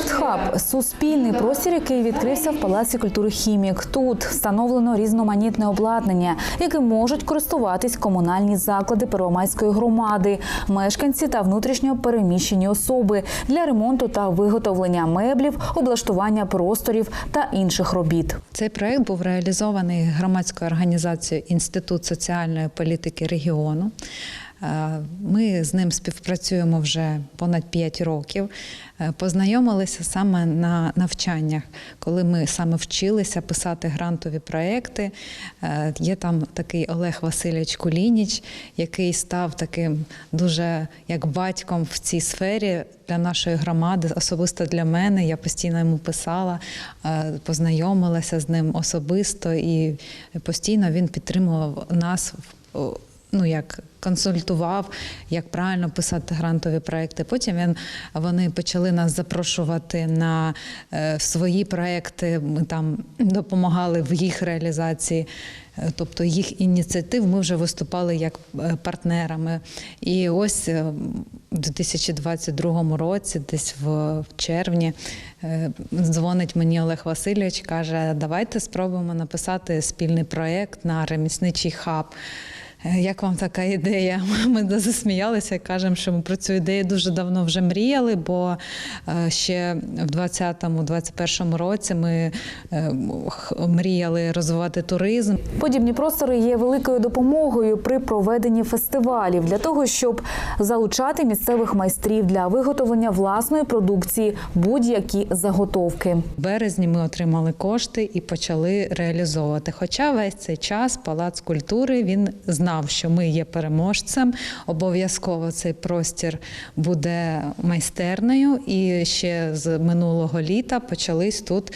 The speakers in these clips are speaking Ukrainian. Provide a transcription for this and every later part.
Крафтхаб суспільний простір, який відкрився в Палаці культури Хімік. Тут встановлено різноманітне обладнання, яким можуть користуватись комунальні заклади Первомайської громади, мешканці та внутрішньо переміщені особи для ремонту та виготовлення меблів, облаштування просторів та інших робіт. Цей проект був реалізований громадською організацією Інститут соціальної політики регіону. Е, Ми з ним співпрацюємо вже понад 5 років. Е, Познайомилися саме на навчаннях, коли ми саме вчилися писати грантові проекти. Е, Є там такий Олег Васильович Кулініч, який став таким дуже як батьком в цій сфері для нашої громади, особисто для мене. Я постійно йому писала, познайомилася з ним особисто, і постійно він підтримував нас в ну як консультував, як правильно писати грантові проекти. Потім він вони почали нас запрошувати на е, свої проекти. Ми там допомагали в їх реалізації. Е, Тобто їх ініціатив ми вже виступали як е, партнерами. І ось е, в 2022 році, десь в, червні, дзвонить мені Олег Васильович, каже: давайте спробуємо написати спільний проєкт на ремісничий хаб. Е, Як вам така ідея? Ми засміялися і кажемо, що ми про цю ідею дуже давно вже мріяли, бо е, ще в 2020-2021 році ми е, мріяли розвивати туризм. Подібні простори є великою допомогою при проведенні фестивалів для того, щоб залучати місцевих майстрів для виготовлення власної продукції будь-які заготовки. В березні ми отримали кошти і почали реалізовувати. Хоча весь цей час Палац культури він знав, що ми є переможцем. Обов'язково цей простір буде майстернею. І ще з минулого літа почались тут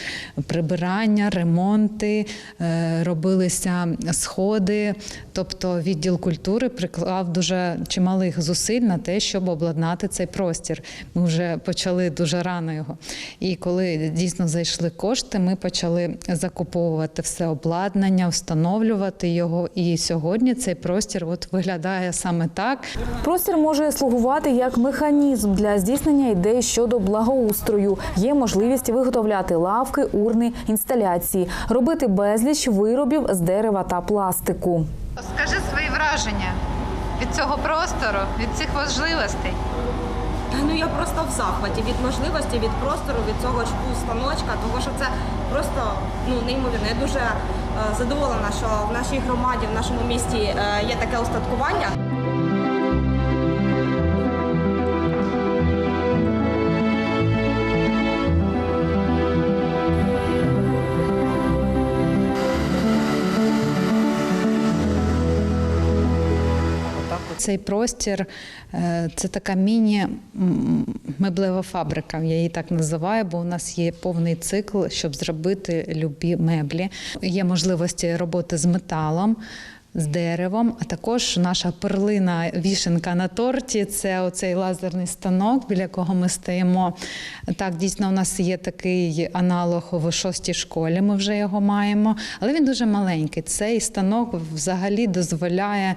прибирання, ремонти, е, робилися сходи. Тобто відділ культури приклав дуже чималих зусиль на те, щоб обладнати цей простір. Ми вже почали дуже рано його. І коли дійсно зайшли кошти, ми почали закуповувати все обладнання, встановлювати його. І сьогодні цей простір от виглядає саме так. Простір може слугувати як механізм для здійснення ідей щодо благоустрою. Є можливість виготовляти лавки, урни, інсталяції, робити безліч виробів з дерева та пластику. Скажи свої враження від цього простору, від цих можливостей. Ну я просто в захваті від можливості, від простору, від цього станочка, тому що це просто ну неймовірно. Я дуже е, задоволена, що в нашій громаді, в нашому місті е, є таке устаткування. Цей простір е, це така міні-меблева фабрика. Я її так називаю, бо у нас є повний цикл, щоб зробити любі меблі. Є можливості роботи з металом. З деревом, а також наша перлина вішенка на торті це оцей лазерний станок, біля якого ми стоїмо. Так, дійсно, у нас є такий аналог в шостій школі. Ми вже його маємо, але він дуже маленький. Цей станок взагалі дозволяє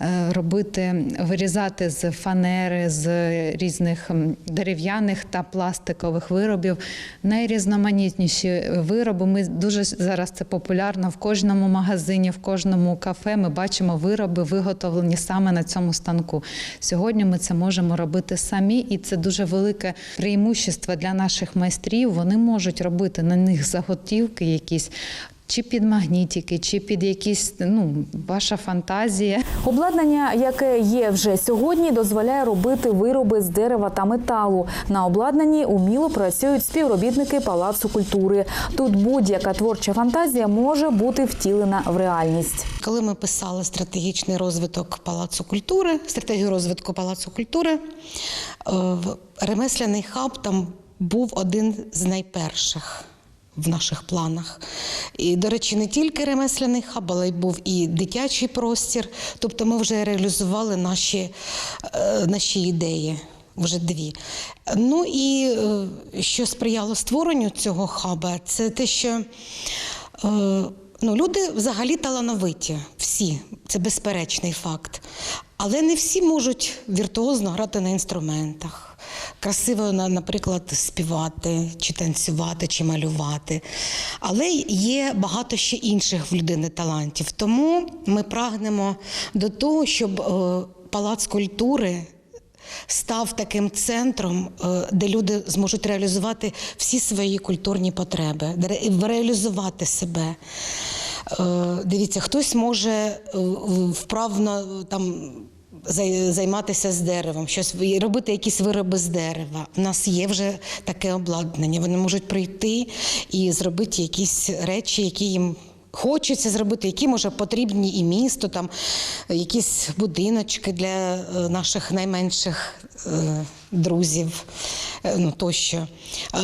е, робити, вирізати з фанери, з різних дерев'яних та пластикових виробів найрізноманітніші вироби. Ми дуже зараз це популярно в кожному магазині, в кожному кафе. Ми бачимо вироби, виготовлені саме на цьому станку. Сьогодні ми це можемо робити самі, і це дуже велике преимущество для наших майстрів. Вони можуть робити на них заготівки якісь. Чи під магнітики, чи під якісь ну ваша фантазія. Обладнання, яке є вже сьогодні, дозволяє робити вироби з дерева та металу. На обладнанні уміло працюють співробітники Палацу культури. Тут будь-яка творча фантазія може бути втілена в реальність. Коли ми писали стратегічний розвиток Палацу культури, стратегію розвитку Палацу культури, е, ремесляний хаб там був один з найперших. В наших планах. І, до речі, не тільки ремесляний хаб, але й був і дитячий простір. Тобто ми вже реалізували наші, е, наші ідеї. Вже дві. Ну і е, що сприяло створенню цього хаба, це те, що е, ну, люди взагалі талановиті, всі, це безперечний факт. Але не всі можуть віртуозно грати на інструментах. красиво, наприклад, співати, чи танцювати, чи малювати. Але є багато ще інших в людини талантів. Тому ми прагнемо до того, щоб е, палац культури став таким центром, е, де люди зможуть реалізувати всі свої культурні потреби, де ре- реалізувати себе. Е, Дивіться, хтось може е, вправно там. Займатися з деревом, щось робити якісь вироби з дерева. У нас є вже таке обладнання. Вони можуть прийти і зробити якісь речі, які їм хочеться зробити, які може потрібні і місту, там якісь будиночки для е, наших найменших е, друзів. е, Ну тощо.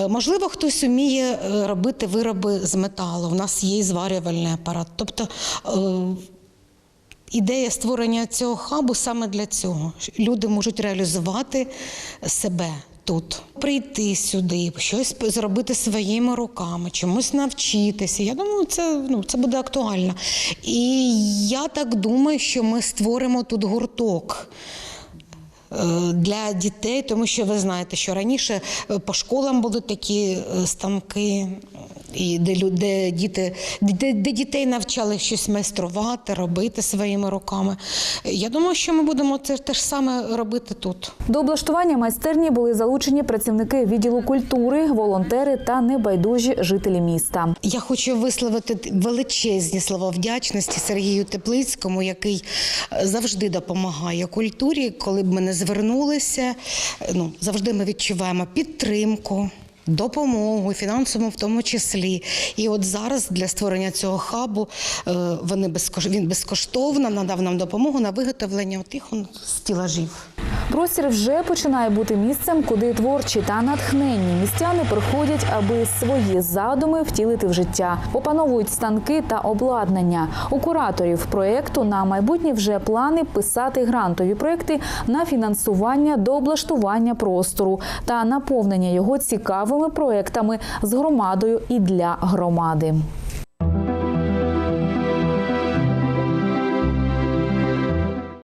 Можливо, хтось вміє е, робити вироби з металу. У нас є зварювальний апарат. Тобто ідея створення цього хабу саме для цього. Люди можуть реалізувати себе. Тут прийти сюди, щось зробити своїми руками, чомусь навчитися. Я думаю, це ну це буде актуально. І я так думаю, що ми створимо тут гурток. е, Для дітей, тому що ви знаєте, що раніше е, по школам були такі е, станки, і де, лю- де діти, де, де дітей навчали щось майструвати, робити своїми руками. Я думаю, що ми будемо це те ж саме робити тут. До облаштування майстерні були залучені працівники відділу культури, волонтери та небайдужі жителі міста. Я хочу висловити величезні слова вдячності Сергію Теплицькому, який е, завжди допомагає культурі. Коли б ми не звернулися, е, ну завжди ми відчуваємо підтримку. Допомогу фінансову в тому числі, і от зараз для створення цього хабу е, вони безкош... він безкоштовно надав нам допомогу на виготовлення тих стілажів. Простір вже починає бути місцем, куди творчі та натхненні містяни приходять, аби свої задуми втілити в життя. Опановують станки та обладнання. У кураторів проєкту на майбутнє вже плани писати грантові проєкти на фінансування до облаштування простору та наповнення його цікавими проєктами з громадою і для громади.